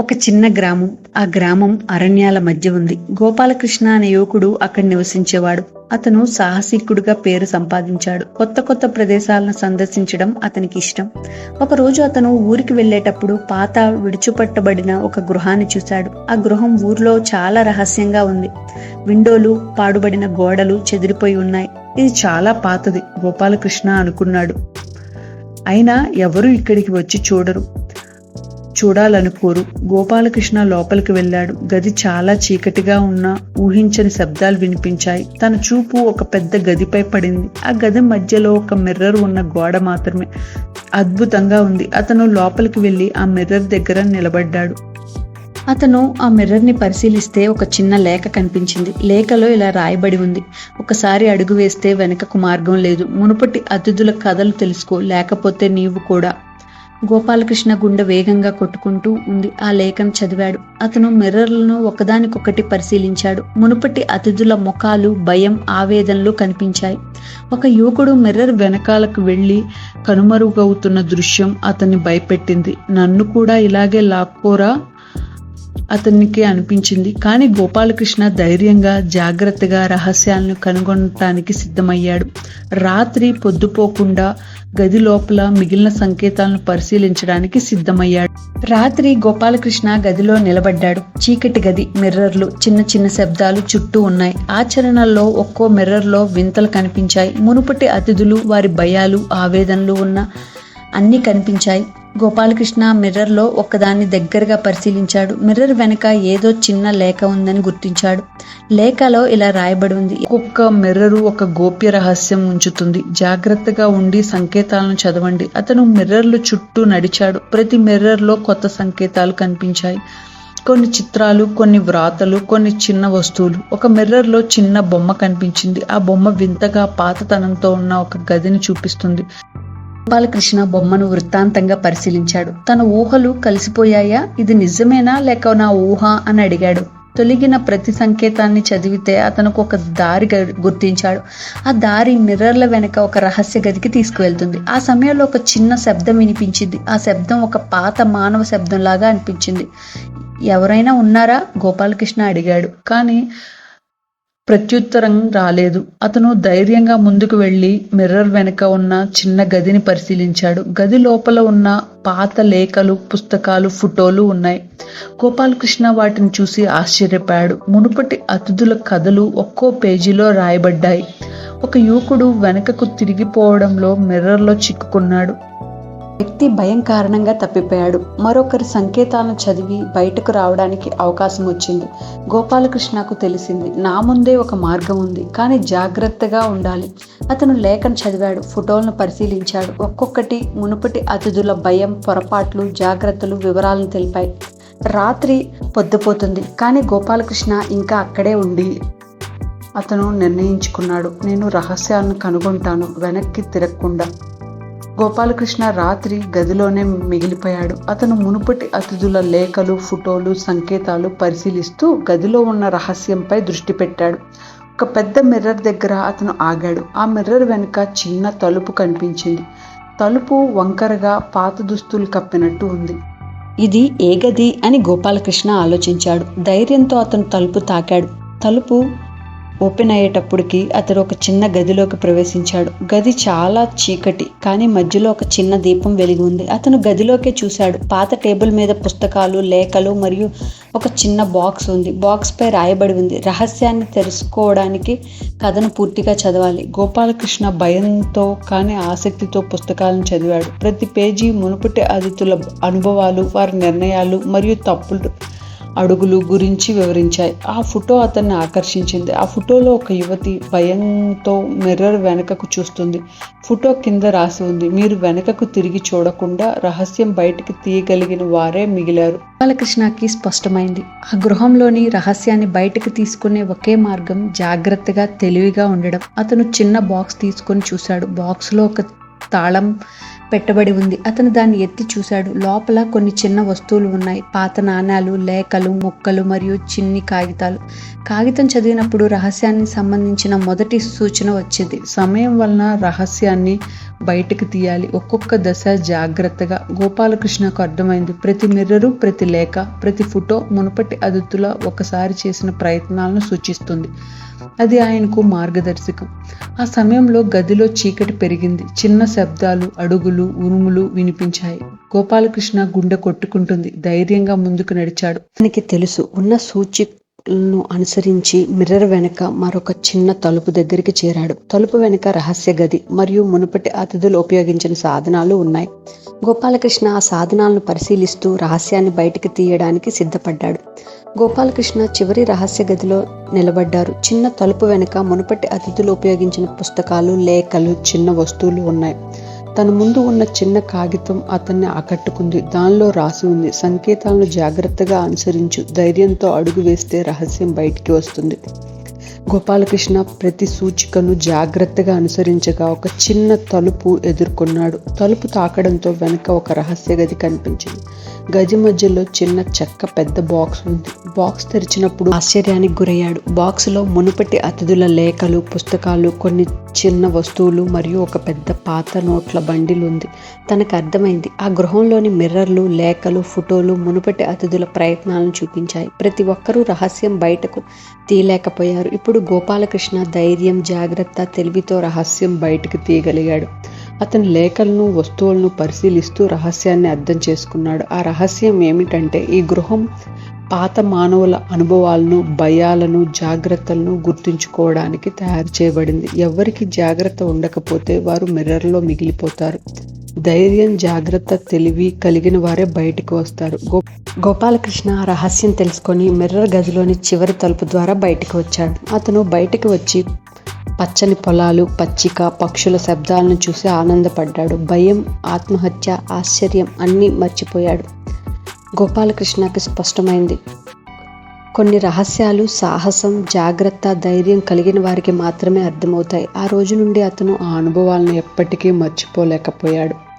ఒక చిన్న గ్రామం ఆ గ్రామం అరణ్యాల మధ్య ఉంది. గోపాలకృష్ణ అనే యువకుడు అక్కడ నివసించేవాడు. అతను సాహసికుడిగా పేరు సంపాదించాడు. కొత్త కొత్త ప్రదేశాలను సందర్శించడం అతనికి ఇష్టం. ఒకరోజు అతను ఊరికి వెళ్ళేటప్పుడు పాత విడిచిపట్టబడిన ఒక గృహాన్ని చూశాడు. ఆ గృహం ఊర్లో చాలా రహస్యంగా ఉంది. విండోలు పాడుబడిన గోడలు చెదిరిపోయి ఉన్నాయి. ఇది చాలా పాతది గోపాలకృష్ణ అనుకున్నాడు. అయినా ఎవరూ ఇక్కడికి వచ్చి చూడరు. చూడాలనుకోరు. గోపాలకృష్ణ లోపలికి వెళ్ళాడు. గది చాలా చీకటిగా ఉన్న ఊహించని శబ్దాలు వినిపించాయి. తన చూపు ఒక పెద్ద గదిపై పడింది. ఆ గది మధ్యలో ఒక మిర్రర్ ఉన్న గోడ మాత్రమే అద్భుతంగా ఉంది. అతను లోపలికి వెళ్ళి ఆ మిర్రర్ దగ్గర నిలబడ్డాడు. అతను ఆ మిర్రర్ని పరిశీలిస్తే ఒక చిన్న లేఖ కనిపించింది. లేఖలో ఇలా రాయబడి ఉంది. ఒకసారి అడుగు వేస్తే వెనకకు మార్గం లేదు. మునుపటి అతిథుల కథలు తెలుసుకో. లేకపోతే నీవు కూడా గోపాలకృష్ణ గుండె వేగంగా కొట్టుకుంటూ ఉంది ఆ లేఖం చదివాడు. అతను మిర్రర్లను ఒకదానికొకటి పరిశీలించాడు. మునుపటి అతిథుల ముఖాలు భయం ఆవేదనలు కనిపించాయి. ఒక యువకుడు మిర్రర్ వెనకాలకు వెళ్ళి కనుమరుగవుతున్న దృశ్యం అతన్ని భయపెట్టింది. నన్ను కూడా ఇలాగే లాక్కోరా? అతనికి అనిపించింది. కానీ గోపాలకృష్ణ ధైర్యంగా జాగ్రత్తగా రహస్యాలను కనుగొనటానికి సిద్ధమయ్యాడు. రాత్రి పొద్దుపోకుండా గది లోపల మిగిలిన సంకేతాలను పరిశీలించడానికి సిద్ధమయ్యాడు. రాత్రి గోపాలకృష్ణ గదిలో నిలబడ్డాడు. చీకటి గది మిర్రర్లు చిన్న చిన్న శబ్దాలు చుట్టూ ఉన్నాయి. ఆచరణల్లో ఒక్కో మిర్రర్లో వింతలు కనిపించాయి. మునుపటి అతిథులు వారి భయాలు ఆవేదనలు ఉన్న అన్నీ కనిపించాయి. గోపాలకృష్ణ మిర్రర్లో ఒకదాన్ని దగ్గరగా పరిశీలించాడు. మిర్రర్ వెనక ఏదో చిన్న లేఖ ఉందని గుర్తించాడు. లేఖలో ఇలా రాయబడి ఉంది. ఒక్కొక్క మిర్రరు ఒక గోప్య రహస్యం ఉంచుతుంది. జాగ్రత్తగా ఉండి సంకేతాలను చదవండి. అతను మిర్రర్లు చుట్టూ నడిచాడు. ప్రతి మిర్రర్లో కొత్త సంకేతాలు కనిపించాయి. కొన్ని చిత్రాలు కొన్ని వ్రాతలు కొన్ని చిన్న వస్తువులు. ఒక మిర్రర్లో చిన్న బొమ్మ కనిపించింది. ఆ బొమ్మ వింతగా పాతతనంతో ఉన్న ఒక గదిని చూపిస్తుంది. గోపాలకృష్ణ బొమ్మను వృత్తాంతంగా పరిశీలించాడు. తన ఊహలు కలిసిపోయాయా? ఇది నిజమేనా లేక నా ఊహ అని అడిగాడు. తొలగిన ప్రతి సంకేతాన్ని చదివితే అతనికి ఒక దారి గుర్తించాడు. ఆ దారి మిర్రర్ల వెనక ఒక రహస్య గదికి తీసుకువెళ్తుంది. ఆ సమయంలో ఒక చిన్న శబ్దం వినిపించింది. ఆ శబ్దం ఒక పాత మానవ శబ్దంలాగా అనిపించింది. ఎవరైనా ఉన్నారా? గోపాలకృష్ణ అడిగాడు. కానీ ప్రత్యుత్తరం రాలేదు. అతను ధైర్యంగా ముందుకు వెళ్ళి మిర్రర్ వెనక ఉన్న చిన్న గదిని పరిశీలించాడు. గది లోపల ఉన్న పాత లేఖలు పుస్తకాలు ఫోటోలు ఉన్నాయి. గోపాలకృష్ణ వాటిని చూసి ఆశ్చర్యపోయాడు. మునుపటి అతిథుల కథలు ఒక్కో పేజీలో రాయబడ్డాయి. ఒక యువకుడు వెనకకు తిరిగిపోవడంలో మిర్రర్లో చిక్కుకున్నాడు. వ్యక్తి భయం కారణంగా తప్పిపోయాడు. మరొకరి సంకేతాలను చదివి బయటకు రావడానికి అవకాశం వచ్చింది. గోపాలకృష్ణకు తెలిసింది నా ముందే ఒక మార్గం ఉంది కానీ జాగ్రత్తగా ఉండాలి. అతను లేఖను చదివాడు ఫోటోలను పరిశీలించాడు. ఒక్కొక్కటి మునుపటి అతిథుల భయం పొరపాట్లు జాగ్రత్తలు వివరాలను తెలిపాయి. రాత్రి పొద్దుపోతుంది కానీ గోపాలకృష్ణ ఇంకా అక్కడే ఉండి అతను నిర్ణయించుకున్నాడు. నేను రహస్యాలను కనుగొంటాను వెనక్కి తిరగకుండా. గోపాలకృష్ణ రాత్రి గదిలోనే మిగిలిపోయాడు. అతను మునుపటి అతిథుల లేఖలు ఫోటోలు సంకేతాలు పరిశీలిస్తూ గదిలో ఉన్న రహస్యంపై దృష్టి పెట్టాడు. ఒక పెద్ద మిర్రర్ దగ్గర అతను ఆగాడు. ఆ మిర్రర్ వెనుక చిన్న తలుపు కనిపించింది. తలుపు వంకరగా పాత దుస్తులు కప్పినట్టు ఉంది. ఇది ఏ గది అని గోపాలకృష్ణ ఆలోచించాడు. ధైర్యంతో అతను తలుపు తాకాడు. తలుపు ఓపెన్ అయ్యేటప్పటికి అతడు ఒక చిన్న గదిలోకి ప్రవేశించాడు. గది చాలా చీకటి కానీ మధ్యలో ఒక చిన్న దీపం వెలిగి ఉంది. అతను గదిలోకే చూశాడు. పాత టేబుల్ మీద పుస్తకాలు లేఖలు మరియు ఒక చిన్న బాక్స్ ఉంది. బాక్స్ పై రాయబడి ఉంది. రహస్యాన్ని తెలుసుకోవడానికి కథను పూర్తిగా చదవాలి. గోపాలకృష్ణ భయంతో కానీ ఆసక్తితో పుస్తకాలను చదివాడు. ప్రతి పేజీ మునుపటి అతిథుల అనుభవాలు వారి నిర్ణయాలు మరియు తప్పులు అడుగులు గురించి వివరించాయి. ఆ ఫోటో అతన్ని ఆకర్షించింది. ఆ ఫోటోలో ఒక యువతి భయంతో మిర్రర్ వెనకకు చూస్తుంది. ఫోటో కింద రాసి ఉంది. మీరు వెనకకు తిరిగి చూడకుండా రహస్యం బయటికి తీయగలిగిన వారే మిగిలారు. బాలకృష్ణకి స్పష్టమైంది. ఆ గృహంలోని రహస్యాన్ని బయటకు తీసుకునే ఒకే మార్గం జాగ్రత్తగా తెలివిగా ఉండడం. అతను చిన్న బాక్స్ తీసుకొని చూశాడు. బాక్స్లో ఒక తాళం పెట్టబడి ఉంది. అతను దాన్ని ఎత్తి చూశాడు. లోపల కొన్ని చిన్న వస్తువులు ఉన్నాయి. పాత నాణాలు లేఖలు మొక్కలు మరియు చిన్ని కాగితాలు. కాగితం చదివినప్పుడు రహస్యానికి సంబంధించిన మొదటి సూచన వచ్చింది. సమయం వలన రహస్యాన్ని బయటకు తీయాలి. ఒక్కొక్క దశ జాగ్రత్తగా. గోపాలకృష్ణకు అర్థమైంది. ప్రతి మిర్రరు ప్రతి లేఖ ప్రతి ఫోటో మునుపటి అదుతుల ఒకసారి చేసిన ప్రయత్నాలను సూచిస్తుంది. అది ఆయనకు మార్గదర్శకం. ఆ సమయంలో గదిలో చీకటి పెరిగింది. చిన్న శబ్దాలు అడుగులు ఉరుములు వినిపించాయి. గోపాలకృష్ణ గుండె కొట్టుకుంటుంది. ధైర్యంగా ముందుకు నడిచాడు. అతనికి తెలుసు. ఉన్న ను అనుసరించి మిర్రర్ వెనక మరొక చిన్న తలుపు దగ్గరికి చేరాడు. తలుపు వెనుక రహస్య గది మరియు మునుపటి అతిథులు ఉపయోగించిన సాధనాలు ఉన్నాయి. గోపాలకృష్ణ ఆ సాధనాలను పరిశీలిస్తూ రహస్యాన్ని బయటికి తీయడానికి సిద్ధపడ్డాడు. గోపాలకృష్ణ చివరి రహస్య గదిలో నిలబడ్డారు. చిన్న తలుపు వెనుక మునుపటి అతిథులు ఉపయోగించిన పుస్తకాలు లేఖలు చిన్న వస్తువులు ఉన్నాయి. తన ముందు ఉన్న చిన్న కాగితం అతన్ని ఆకట్టుకుంది. దానిలో రాసి ఉంది. సంకేతాలను జాగ్రత్తగా అనుసరించు. ధైర్యంతో అడుగు వేస్తే రహస్యం బయటికి వస్తుంది. గోపాలకృష్ణ ప్రతి సూచికను జాగ్రత్తగా అనుసరించగా ఒక చిన్న తలుపు ఎదుర్కొన్నాడు. తలుపు తాకడంతో వెనుక ఒక రహస్య గది కనిపించింది. గది మధ్యలో చిన్న చెక్క పెద్ద బాక్స్ ఉంది. బాక్స్ తెరిచినప్పుడు ఆశ్చర్యానికి గురయ్యాడు. బాక్స్లో మునుపటి అతిథుల లేఖలు పుస్తకాలు కొన్ని చిన్న వస్తువులు మరియు ఒక పెద్ద పాత నోట్ల బండిలు ఉంది. తనకు అర్థమైంది ఆ గృహంలోని మిర్రర్లు లేఖలు ఫోటోలు మునుపటి అతిథుల ప్రయత్నాలను చూపించాయి. ప్రతి ఒక్కరూ రహస్యం బయటకు తీయలేకపోయారు. ఇప్పుడు గోపాలకృష్ణ ధైర్యం జాగ్రత్త తెలివితో రహస్యం బయటకు తీయగలిగాడు. అతని లేఖలను వస్తువులను పరిశీలిస్తూ రహస్యాన్ని అర్థం చేసుకున్నాడు. ఆ రహస్యం ఏమిటంటే ఈ గృహం పాత మానవుల అనుభవాలను భయాలను జాగ్రత్తలను గుర్తుంచుకోవడానికి తయారు చేయబడింది. ఎవరికి జాగ్రత్త ఉండకపోతే వారు మిర్రర్లో మిగిలిపోతారు. ధైర్యం జాగ్రత్త తెలివి కలిగిన వారే బయటకు వస్తారు. గో గోపాలకృష్ణ రహస్యం తెలుసుకొని మిర్రర్ గదిలోని చివరి తలుపు ద్వారా బయటికి వచ్చాడు. అతను బయటికి వచ్చి పచ్చని పొలాలు పచ్చిక పక్షుల శబ్దాలను చూసి ఆనందపడ్డాడు. భయం ఆత్మహత్య ఆశ్చర్యం అన్నీ మర్చిపోయాడు. గోపాలకృష్ణకి స్పష్టమైంది కొన్ని రహస్యాలు సాహసం జాగ్రత్త ధైర్యం కలిగిన వారికి మాత్రమే అర్థమవుతాయి. ఆ రోజు నుండి అతను ఆ అనుభవాలను ఎప్పటికీ మర్చిపోలేకపోయాడు.